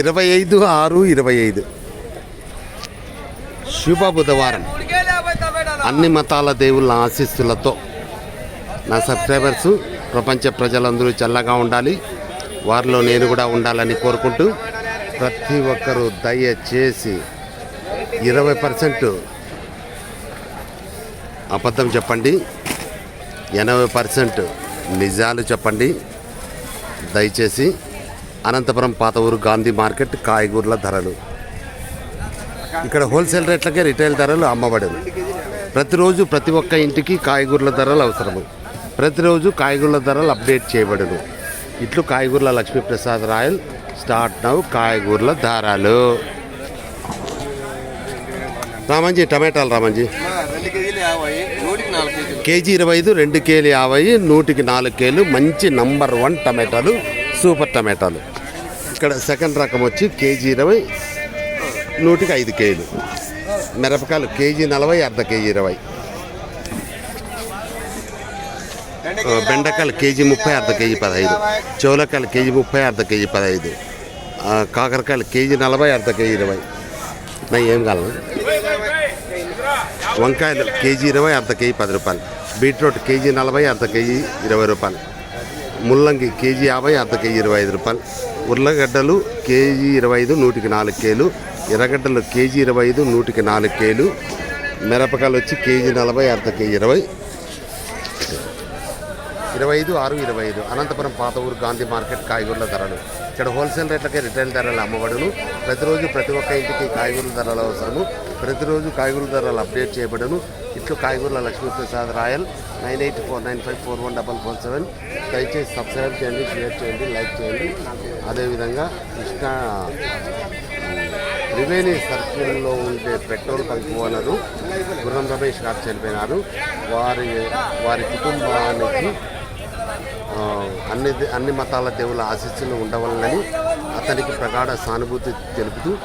ఇరవై ఐదు ఆరు ఇరవై ఐదు. శుభ బుధవారం అన్ని మతాల దేవుళ్ళ ఆశీస్సులతో నా సబ్స్క్రైబర్స్ ప్రపంచ ప్రజలందరూ చల్లగా ఉండాలి. వారిలో నేను కూడా ఉండాలని కోరుకుంటూ ప్రతి ఒక్కరూ దయచేసి ఇరవై పర్సెంట్ అబద్ధం చెప్పండి. ఎనభై పర్సెంట్ నిజాలు చెప్పండి. దయచేసి అనంతపురం పాత ఊరు గాంధీ మార్కెట్ కాయగూరల ధరలు. ఇక్కడ హోల్సేల్ రేట్లకే రిటైల్ ధరలు అమ్మబడను ప్రతిరోజు ప్రతి ఒక్క ఇంటికి కాయగూరల ధరలు అవసరము. ప్రతిరోజు కాయగూరల ధరలు అప్డేట్ చేయబడదు ఇట్లు కాయగూరల లక్ష్మీప్రసాద్ రాయల్ స్టార్ట్ నవ్ కాయగూరల ధరలు. రామంజీ టమాటాలు రామంజీ. కేజీ ఇరవై ఐదు రెండు కేలు యాభై నూటికి నాలుగు కేలు. మంచి నంబర్ వన్ టమాటాలు సూపర్ టమాటాలు. ఇక్కడ సెకండ్ రకం వచ్చి కేజీ ఇరవై నూటికి ఐదు కేలు. మిరపకాయలు కేజీ నలభై అర్ధ కేజీ ఇరవై. బెండకాయలు కేజీ ముప్పై అర్ధ కేజీ పదహైదు. చౌలకాయలు కేజీ ముప్పై అర్ధ కేజీ పదహైదు. కాకరకాయలు కేజీ నలభై అర్ధ కేజీ ఇరవై. నా ఏం కావాలి? వంకాయలు కేజీ ఇరవై అర్ధ కేజీ పది రూపాయలు. బీట్రూట్ కేజీ నలభై అర్ధ కేజీ ఇరవై రూపాయలు. ముల్లంగి కేజీ యాభై అర్ధ కేజీ ఇరవై ఐదు రూపాయలు. ఉర్లగడ్డలు కేజీ ఇరవై ఐదు నూటికి నాలుగు కేలు. ఎర్రగడ్డలు కేజీ ఇరవై ఐదు నూటికి నాలుగు కేలు. మిరపకాయలు వచ్చి కేజీ నలభై అర్ధ కేజీ ఇరవై. ఇరవై ఐదు ఆరు ఇరవై ఐదు. అనంతపురం పాత ఊరు గాంధీ మార్కెట్ కాయగూరల ధరలు. ఇక్కడ హోల్సేల్ రేట్లకే రిటైల్ ధరలు అమ్మబడును ప్రతిరోజు ప్రతి ఒక్క ఇంటికి కాయగూరల ధరలు అవసరము. ప్రతిరోజు కాయగూరల ధరలు అప్డేట్ చేయబడును. ఇట్లు కాయగూరల Lakshmiprasad Rayal. Nine eight four nine five four one double four seven. దయచేసి సబ్స్క్రైబ్ చేయండి షేర్ చేయండి లైక్ చేయండి. అదేవిధంగా కృష్ణా త్రివేణి సర్కిల్లో ఉండే పెట్రోల్ బంక్ ఓనరు గుర్రం రమేష్ గారు చనిపోయినారు. వారి వారి కుటుంబానికి అన్ని అన్ని మతాల దేవుల ఆశీస్సులు ఉండవాలని అతనికి ప్రగాఢ సానుభూతి తెలుపుతూ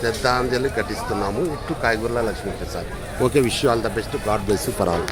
శ్రద్ధాంజలి ఘటిస్తున్నాము. ఇటు కాయగూరల Lakshmiprasad. Okay wish all the best. God bless for all.